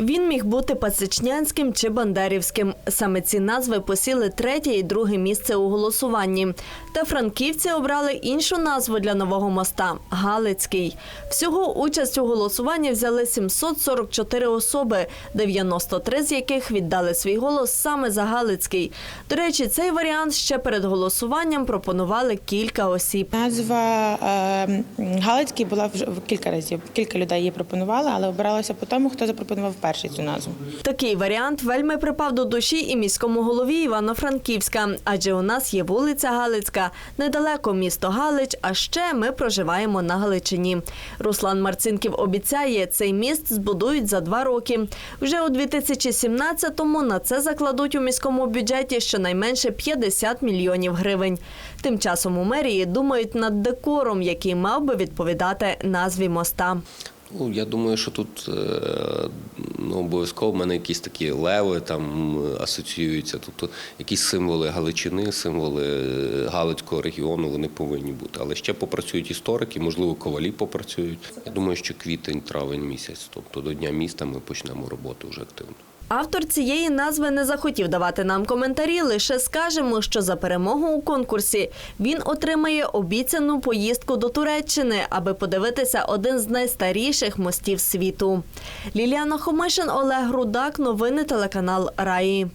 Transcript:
Він міг бути Пасичнянським чи Бандерівським. Саме ці назви посіли третє і друге місце у голосуванні. Та франківці обрали іншу назву для нового моста Галицький. Всього участь у голосуванні взяли 744 особи, 93 з яких віддали свій голос саме за Галицький. До речі, цей варіант ще перед голосуванням пропонували кілька осіб. Назва е, Галицький була вже кілька разів. Кілька людей її пропонували, але обиралося по тому, хто запропонував перший цю назву. Такий варіант вельми припав до душі і міському голові Івано-Франківська, адже у нас є вулиця Галицька, недалеко місто Галич, а ще ми проживаємо на Галичині. Руслан Марцинків обіцяє, цей міст збудують за два роки. Вже у 2017-му на це закладуть у міському бюджеті щонайменше 50 мільйонів гривень. Тим часом у мерії думають над декором, який мав би відповідати назві моста. Ну, я думаю, що тут е, ну, обов'язково в мене якісь такі леви там асоціюються. Тобто якісь символи Галичини, символи е, Галицького регіону вони повинні бути. Але ще попрацюють історики, можливо, ковалі попрацюють. Я думаю, що квітень, травень місяць, тобто до Дня міста ми почнемо роботу вже активно. Автор цієї назви не захотів давати нам коментарі. Лише скажемо, що за перемогу у конкурсі він отримає обіцяну поїздку до Туреччини, аби подивитися один з найстаріших мостів світу. Ліліана Хомишин, Олег Рудак. Новини телеканал Раї.